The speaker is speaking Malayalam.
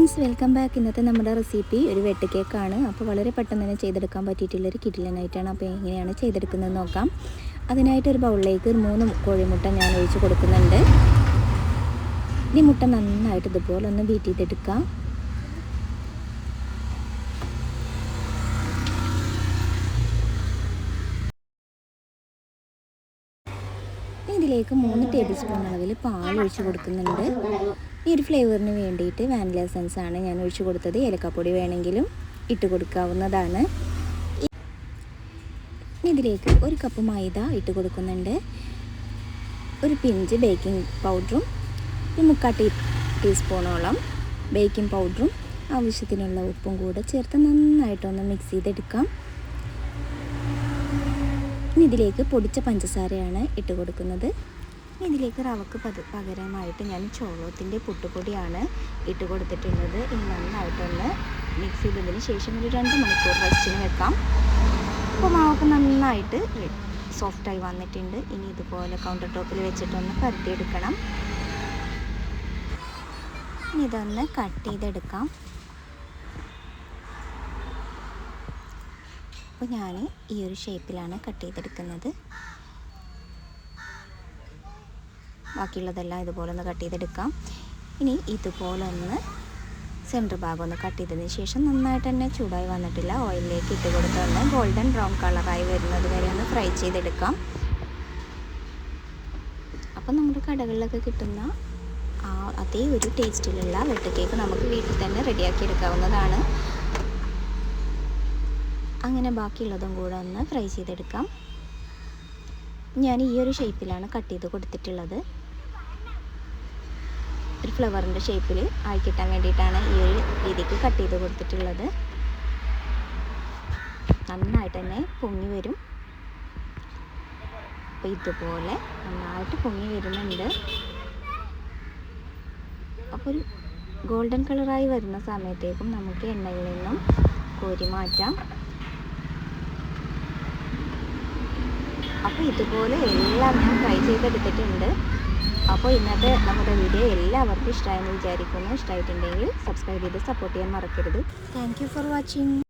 Friends welcome back. ഇന്നത്തെ നമ്മുടെ റെസിപ്പി ഒരു വെട്ട് കേക്കാണ്. അപ്പോൾ വളരെ പെട്ടെന്ന് തന്നെ ചെയ്തെടുക്കാൻ പറ്റിയിട്ടുള്ളൊരു കിറ്റിലനായിട്ടാണ് അപ്പോൾ എങ്ങനെയാണ് ചെയ്തെടുക്കുന്നത് നോക്കാം. അതിനായിട്ട് ഒരു ബൗളിലേക്ക് ഒരു മൂന്ന് കോഴിമുട്ട ഞാൻ ഒഴിച്ച് കൊടുക്കുന്നുണ്ട്. ഇനി മുട്ട നന്നായിട്ട് ഇതുപോലെ ഒന്ന് ബീറ്റ് ചെയ്തെടുക്കാം. ഇതിലേക്ക് മൂന്ന് ടേബിൾ സ്പൂൺ അളവിൽ പാൽ ഒഴിച്ച് കൊടുക്കുന്നുണ്ട്. ഈ ഒരു ഫ്ലേവറിന് വേണ്ടിയിട്ട് വാനില എസൻസ് ആണ് ഞാൻ ഒഴിച്ചു കൊടുത്തത്. ഏലക്കപ്പൊടി വേണമെങ്കിലും ഇട്ട് കൊടുക്കാവുന്നതാണ്. ഇതിലേക്ക് ഒരു കപ്പ് മൈദ ഇട്ട് കൊടുക്കുന്നുണ്ട്. ഒരു പിഞ്ച് ബേക്കിംഗ് പൗഡറും ഒരു മുക്കാൽ ടീ ടീസ്പൂണോളം ബേക്കിംഗ് പൗഡറും ആവശ്യത്തിനുള്ള ഉപ്പും കൂടെ ചേർത്ത് നന്നായിട്ടൊന്ന് മിക്സ് ചെയ്തെടുക്കാം. ഇതിലേക്ക് പൊടിച്ച പഞ്ചസാരയാണ് ഇട്ട് കൊടുക്കുന്നത്. ഇതിലേക്ക് റവക്ക് പത് പകരമായിട്ട് ഞാൻ ചോളത്തിന്റെ പുട്ടുപൊടിയാണ് ഇട്ട് കൊടുത്തിട്ടുള്ളത്. ഇനി നന്നായിട്ടൊന്ന് മിക്സ് ചെയ്തതിന് ശേഷം ഒരു രണ്ട് മണിക്കൂർ റെസ്റ്റിന് വെക്കാം. അപ്പോൾ മാവൊക്കെ നന്നായിട്ട് സോഫ്റ്റായി വന്നിട്ടുണ്ട്. ഇനി ഇതുപോലെ കൗണ്ടർ ടോപ്പിൽ വെച്ചിട്ടൊന്ന് പരത്തിയെടുക്കണം. ഇനി ഇതൊന്ന് കട്ട് ചെയ്തെടുക്കാം. അപ്പോൾ ഞാൻ ഈ ഒരു ഷേപ്പിലാണ് കട്ട് ചെയ്തെടുക്കുന്നത്. ബാക്കിയുള്ളതെല്ലാം ഇതുപോലെ ഒന്ന് കട്ട് ചെയ്തെടുക്കാം. ഇനി ഇതുപോലെ ഒന്ന് സെന്റർ ഭാഗം ഒന്ന് കട്ട് ചെയ്തതിന് ശേഷം നന്നായിട്ട് തന്നെ ചൂടായി വന്നിട്ടില്ല. ഓയിലിലേക്ക് ഇട്ട് കൊടുത്തൊന്ന് ഗോൾഡൻ ബ്രൗൺ കളറായി വരുന്നത് വരെ ഒന്ന് ഫ്രൈ ചെയ്തെടുക്കാം. അപ്പം നമ്മുടെ കടകളിലൊക്കെ കിട്ടുന്ന ആ അതേ ഒരു ടേസ്റ്റിലുള്ള വെട്ട് കേക്ക് നമുക്ക് വീട്ടിൽ തന്നെ റെഡിയാക്കി എടുക്കാവുന്നതാണ്. അങ്ങനെ ബാക്കിയുള്ളതും കൂടെ ഒന്ന് ഫ്രൈ ചെയ്തെടുക്കാം. ഞാൻ ഈ ഒരു ഷേപ്പിലാണ് കട്ട് ചെയ്ത് കൊടുത്തിട്ടുള്ളത്. ഒരു ഫ്ലവറിന്റെ ഷേപ്പിൽ ആയി കിട്ടാൻ വേണ്ടിയിട്ടാണ് ഈ ഒരു രീതിക്ക് കട്ട് ചെയ്ത് കൊടുത്തിട്ടുള്ളത്. നന്നായിട്ട് തന്നെ പൊങ്ങി വരും. അപ്പോൾ ഇതുപോലെ നന്നായിട്ട് പൊങ്ങി വരുന്നുണ്ട്. അപ്പോൾ ഒരു ഗോൾഡൻ കളറായി വരുന്ന സമയത്തേക്കും നമുക്ക് എണ്ണയിൽ നിന്നും കോരി മാറ്റാം. അപ്പോൾ ഇതുപോലെ എല്ലാം ഞാൻ ഫ്രൈ ചെയ്തെടുത്തിട്ടുണ്ട്. അപ്പോൾ ഇന്നത്തെ നമ്മുടെ വീഡിയോ എല്ലാവർക്കും ഇഷ്ടമായെന്ന് വിചാരിക്കുന്നു. ഇഷ്ടമായിട്ടുണ്ടെങ്കിൽ സബ്സ്ക്രൈബ് ചെയ്ത് സപ്പോർട്ട് ചെയ്യാൻ മറക്കരുത്. Thank for watching